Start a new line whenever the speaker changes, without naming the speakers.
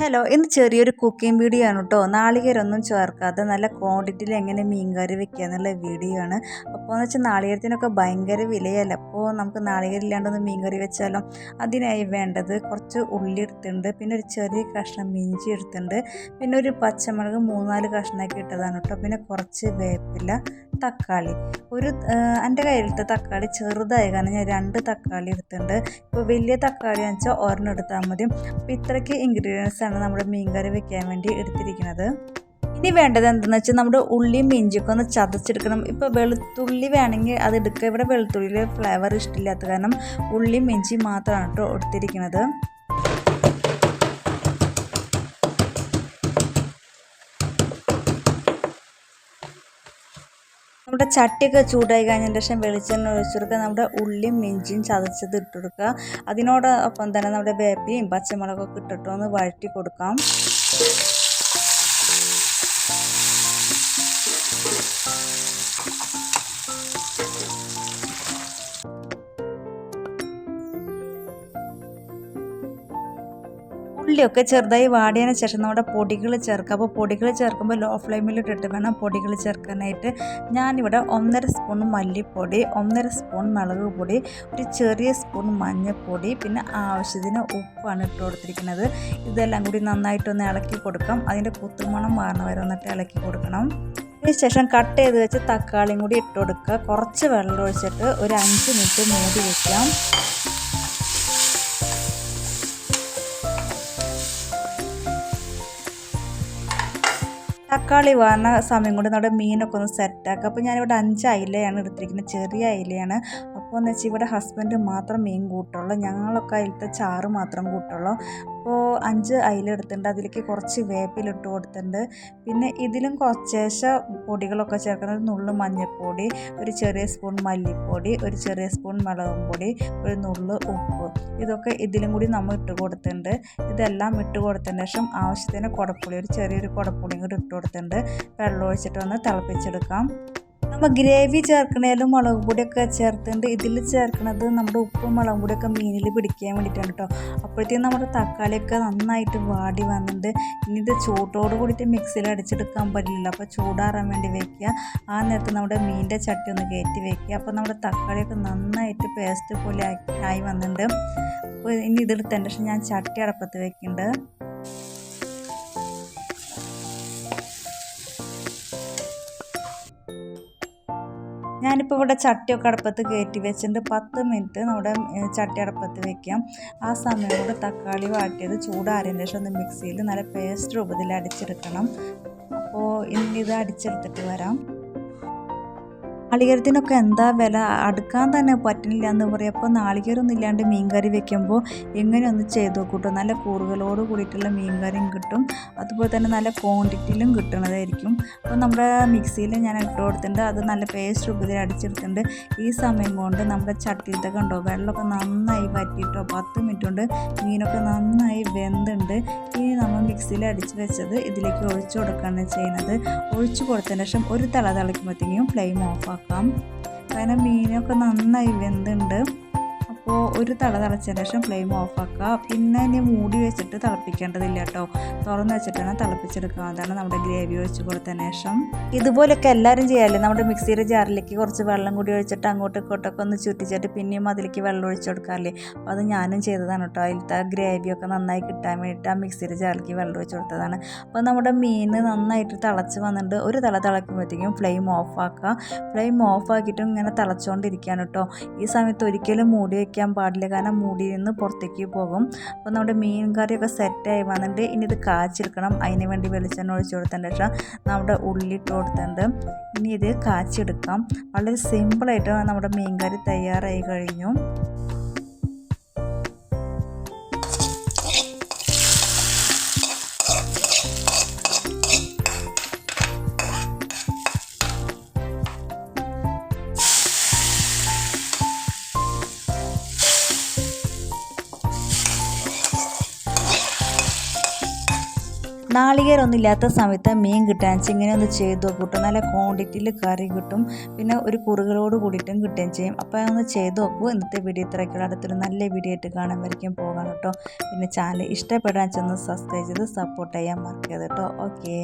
Hello ഇന്ന് ചെറിയൊരു cooking video ആണ് കേട്ടോ. നാളികേരൊന്നും ചേർക്കാതെ നല്ല ക്വാണ്ടിറ്റിയിൽ എങ്ങനെ മീൻ കറി വെക്കുക എന്നുള്ള വീഡിയോ ആണ്. അപ്പോൾ എന്ന് വെച്ചാൽ നാളികേരത്തിനൊക്കെ ഭയങ്കര വിലയല്ല? അപ്പോൾ നമുക്ക് നാളികേരില്ലാണ്ടൊന്ന് മീൻ കറി വെച്ചാലോ? അതിനായി വേണ്ടത് കുറച്ച് ഉള്ളി എടുത്തിട്ടുണ്ട്. പിന്നെ ഒരു ചെറിയ കഷ്ണം ഇഞ്ചി എടുത്തിട്ടുണ്ട്. പിന്നെ ഒരു പച്ചമുളക് മൂന്നാൽ കഷ്ണമാക്കി ഇട്ടതാണ് കേട്ടോ. പിന്നെ കുറച്ച് വേപ്പില തക്കാളി. ഒരു എന്റെ കയ്യിലത്തെ തക്കാളി ചെറുതായി. കാരണം ഞാൻ രണ്ട് തക്കാളി എടുത്തിട്ടുണ്ട്. ഇപ്പോൾ വലിയ തക്കാളി എന്ന് വെച്ചാൽ ഒരെണ്ണം എടുത്താൽ മതി. അപ്പോൾ ഇത്രയ്ക്ക് ഇൻഗ്രീഡിയൻസ് ആണ് നമ്മുടെ മീൻകറി വെക്കാൻ വേണ്ടി എടുത്തിരിക്കുന്നത്. ഇനി വേണ്ടത് എന്താണെന്ന് വെച്ചാൽ നമ്മുടെ ഉള്ളിയും ഇഞ്ചിയൊക്കെ ഒന്ന് ചതച്ചെടുക്കണം. ഇപ്പോൾ വെളുത്തുള്ളി വേണമെങ്കിൽ അത് എടുക്കുക. ഇവിടെ വെളുത്തുള്ളിയിൽ ഫ്ലേവർ ഇഷ്ടമില്ലാത്ത കാരണം ഉള്ളിയും മിഞ്ചിയും മാത്രമാണ് കേട്ടോ എടുത്തിരിക്കുന്നത്. നമ്മുടെ ചട്ടിയൊക്കെ ചൂടായി കഴിഞ്ഞതിന് ശേഷം വെളിച്ചെണ്ണ ഒഴിച്ചെടുക്കുക. നമ്മുടെ ഉള്ളിയും ഇഞ്ചിയും ചതച്ചത് ഇട്ടെടുക്കുക. അതിനോടൊപ്പം തന്നെ നമ്മുടെ വേപ്പിയും പച്ചമുളകൊക്കെ ഇട്ടിട്ട് ഒന്ന് വഴറ്റി കൊടുക്കാം. ഉള്ളിയൊക്കെ ചെറുതായി വാടിയതിന് ശേഷം നമ്മുടെ പൊടികൾ ചേർക്കുക. അപ്പോൾ പൊടികൾ ചേർക്കുമ്പോൾ ലോ ഫ്ലെയിമിൽ ഇട്ടിട്ട് വേണം പൊടികൾ ചേർക്കാനായിട്ട്. ഞാനിവിടെ ഒന്നര സ്പൂൺ മല്ലിപ്പൊടി ഒന്നര സ്പൂൺ മുളക് പൊടി ഒരു ചെറിയ സ്പൂൺ മഞ്ഞൾപ്പൊടി പിന്നെ ആവശ്യത്തിന് ഉപ്പാണ് ഇട്ട് കൊടുത്തിരിക്കുന്നത്. ഇതെല്ലാം കൂടി നന്നായിട്ടൊന്ന് ഇളക്കി കൊടുക്കാം. അതിന്റെ കുത്തുമണം മാറണ വരെ വന്നിട്ട് ഇളക്കി കൊടുക്കണം. അതിനുശേഷം കട്ട് ചെയ്ത് വെച്ച് തക്കാളിയും കൂടി ഇട്ട് കൊടുക്കുക. കുറച്ച് വെള്ളം ഒഴിച്ചിട്ട് ഒരു അഞ്ച് മിനിറ്റ് മൂടി വയ്ക്കാം തക്കാളി വാർന്ന സമയം കൊണ്ട് നമ്മുടെ മീനൊക്കെ ഒന്ന് സെറ്റാക്കുക അപ്പോൾ ഞാനിവിടെ അഞ്ച് അയിലയാണ് എടുത്തിരിക്കുന്നത് ചെറിയ അയിലയാണ്. അപ്പോൾ എന്ന് വെച്ചാൽ ഇവിടെ ഹസ്ബൻഡ് മാത്രം മീൻ കൂട്ടുള്ളൂ. ഞങ്ങളൊക്കെ അതിലത്തെ ചാറ് മാത്രം കൂട്ടുള്ളൂ. അപ്പോൾ അഞ്ച് അയില എടുത്തിട്ടുണ്ട്. അതിലേക്ക് കുറച്ച് വേപ്പിലിട്ട് കൊടുത്തിട്ടുണ്ട്. പിന്നെ ഇതിലും കുറച്ചേശ പൊടികളൊക്കെ ചേർക്കുന്നത് നുള്ളു മഞ്ഞൾപ്പൊടി ഒരു ചെറിയ സ്പൂൺ മല്ലിപ്പൊടി ഒരു ചെറിയ സ്പൂൺ മുളകും പൊടി ഒരു നുള്ള് ഉപ്പ്. ഇതൊക്കെ ഇതിലും കൂടി നമ്മൾ ഇട്ട് കൊടുത്തിട്ടുണ്ട്. ഇതെല്ലാം ഇട്ട് കൊടുത്തതിന് ശേഷം ആവശ്യത്തിന് കുടപ്പുളി ഒരു ചെറിയൊരു കുടപ്പുളിയും കൂടി ഇട്ട് കൊടുത്തിട്ടുണ്ട്. വെള്ളം ഒഴിച്ചിട്ട് ഒന്ന് തിളപ്പിച്ചെടുക്കാം. നമ്മൾ ഗ്രേവി ചേർക്കണേലും മുളക് പൊടിയൊക്കെ ചേർത്തുണ്ട്. ഇതിൽ ചേർക്കുന്നത് നമ്മുടെ ഉപ്പും മുളകും പൊടിയൊക്കെ മീനിൽ പിടിക്കാൻ വേണ്ടിയിട്ടാണ് കേട്ടോ അപ്പോഴത്തേക്കും നമ്മുടെ തക്കാളിയൊക്കെ നന്നായിട്ട് വാടി വന്നിട്ടുണ്ട് ഇനി ഇത് ചൂട്ടോട് കൂടിയിട്ട് മിക്സിയിൽ അടിച്ചെടുക്കാൻ പറ്റില്ല അപ്പോൾ ചൂടാറാൻ വേണ്ടി വെക്കുക. ആ നേരത്ത് നമ്മുടെ മീനിന്റെ ചട്ടി ഒന്ന് കയറ്റി വെക്കുക. അപ്പോൾ നമ്മുടെ തക്കാളിയൊക്കെ നന്നായിട്ട് പേസ്റ്റ് പോലെ ആയി വന്നിട്ടുണ്ട് അപ്പോൾ ഇനി ഇതെടുത്തതിന്റെ ശേഷം ഞാൻ ചട്ടി അടപ്പത്ത് വെക്കുന്നുണ്ട് ഞാനിപ്പോൾ ഇവിടെ ചട്ടിയൊക്കെ അടുപ്പത്ത് കയറ്റി വെച്ചിട്ട് പത്ത് മിനിറ്റ് നമ്മുടെ ചട്ടി അടുപ്പത്ത് വെക്കാം. ആ സമയം കൊണ്ട് തക്കാളി വാട്ടിയത് ചൂടാറിയതിന് ശേഷം ഒന്ന് മിക്സിയിൽ നല്ല പേസ്റ്റ് രൂപത്തിൽ അടിച്ചെടുക്കണം. അപ്പോൾ ഇനി ഇത് അടിച്ചെടുത്തിട്ട് വരാം. നാളികേരത്തിനൊക്കെ എന്താ വില? അടുക്കാൻ തന്നെ പറ്റുന്നില്ല എന്ന് പറയും. അപ്പോൾ നാളികേരമൊന്നും ഇല്ലാണ്ട് മീൻകറി വെക്കുമ്പോൾ ഇങ്ങനെ ഒന്ന് ചെയ്ത് നോക്കൂട്ടോ നല്ല കൂറുകളോട് കൂടിയിട്ടുള്ള മീൻകറിയും കിട്ടും. അതുപോലെ തന്നെ നല്ല ക്വാണ്ടിറ്റിയിലും കിട്ടുന്നതായിരിക്കും അപ്പോൾ നമ്മുടെ മിക്സിയിൽ ഞാൻ ഇട്ട് കൊടുത്തിട്ടുണ്ട്. അത് നല്ല പേസ്റ്റ് രൂപത്തിൽ അടിച്ചെടുത്തിട്ടുണ്ട്. ഈ സമയം കൊണ്ട് നമ്മുടെ ചട്ടിയിലത്തെ കണ്ടോ? വെള്ളമൊക്കെ നന്നായി വറ്റിയിട്ടോ? പത്ത് മിനിറ്റ് കൊണ്ട് മീനൊക്കെ നന്നായി വെന്തുണ്ട്. ഇനി മിക്സിയിൽ അടിച്ച് വെച്ചത് ഇതിലേക്ക് ഒഴിച്ചു കൊടുക്കുകയാണ് ചെയ്യുന്നത്. ഒഴിച്ചു കൊടുത്തതിന് ശേഷം ഒരു തള തിളയ്ക്കുമ്പോഴത്തേക്കും ഫ്ലെയിം ഓഫ് ആക്കാം. കാരണം മീനൊക്കെ നന്നായി വെന്തുണ്ട്. അപ്പോൾ ഒരു തള തിളച്ചതിന് ശേഷം ഫ്ലെയിം ഓഫ് ആക്കുക പിന്നെ ഇനി മൂടി വെച്ചിട്ട് തിളപ്പിക്കേണ്ടതില്ല കേട്ടോ തുറന്ന് വെച്ചിട്ടാണ് തിളപ്പിച്ചെടുക്കുക. അതാണ് നമ്മുടെ ഗ്രേവി ഒഴിച്ച് കൊടുത്തതിന് ശേഷം ഇതുപോലൊക്കെ എല്ലാവരും ചെയ്യാല്ലേ? നമ്മുടെ മിക്സിയുടെ ജാറിലേക്ക് കുറച്ച് വെള്ളം കൂടി ഒഴിച്ചിട്ട് അങ്ങോട്ടും ഇങ്ങോട്ടൊക്കെ ഒന്ന് ചുറ്റിച്ചിട്ട് പിന്നെയും അതിലേക്ക് വെള്ളം ഒഴിച്ചു കൊടുക്കാറില്ലേ അപ്പോൾ അത് ഞാനും ചെയ്തതാണ് കേട്ടോ അതിലത്തെ ഗ്രേവിയൊക്കെ നന്നായി കിട്ടാൻ വേണ്ടിയിട്ട് ആ മിക്സിയുടെ ജാറിലേക്ക് വെള്ളം ഒഴിച്ച് കൊടുത്തതാണ്. അപ്പോൾ നമ്മുടെ മീൻ നന്നായിട്ട് തിളച്ച് വന്നിട്ട് ഒരു തള തിളക്കുമ്പോഴത്തേക്കും ഫ്ലെയിം ഓഫ് ആക്കുക. ഫ്ലെയിം ഓഫ് ആക്കിയിട്ടും ഇങ്ങനെ തിളച്ചുകൊണ്ടിരിക്കുകയാണ് കേട്ടോ ഈ സമയത്ത് ഒരിക്കലും മൂടി വയ്ക്കാൻ പാടില്ല. കാരണം മൂടി നിന്ന് പുറത്തേക്ക് പോകും. അപ്പോൾ നമ്മുടെ മീൻ കറിയൊക്കെ സെറ്റായി വന്നിട്ട് ഇനി ഇത് കാച്ചെടുക്കണം അതിന് വേണ്ടി വെളിച്ചെണ്ണ ഒഴിച്ച് കൊടുത്തതിന്റെ ശേഷം നമ്മുടെ ഉള്ളിട്ട് കൊടുത്തിട്ടുണ്ട്. ഇനി ഇത് കാച്ചെടുക്കാം വളരെ സിമ്പിളായിട്ട് നമ്മുടെ മീൻ കറി തയ്യാറായി കഴിഞ്ഞു. നാളികേരമൊന്നും ഇല്ലാത്ത സമയത്ത് മീൻ കിട്ടാൻ ഇങ്ങനെ ഒന്ന് ചെയ്ത് നോക്കൂട്ടോ നല്ല ക്വാണ്ടിറ്റിയിൽ കറി കിട്ടും. പിന്നെ ഒരു കുറുകളോട് കൂടിയിട്ടും കിട്ടുകയും ചെയ്യും. അപ്പോൾ ഒന്ന് ചെയ്ത് നോക്കൂ. ഇന്നത്തെ വീഡിയോ ഇത്രയ്ക്കുള്ള അടുത്തൊരു നല്ല വീഡിയോ ആയിട്ട് കാണാൻ വരയ്ക്കും പോകാം കേട്ടോ. പിന്നെ ചാനൽ ഇഷ്ടപ്പെടാൻ ചെന്ന് സബ്സ്ക്രൈബ് ചെയ്ത് സപ്പോർട്ട് ചെയ്യാൻ മറക്കരുത് കേട്ടോ. ഓക്കേ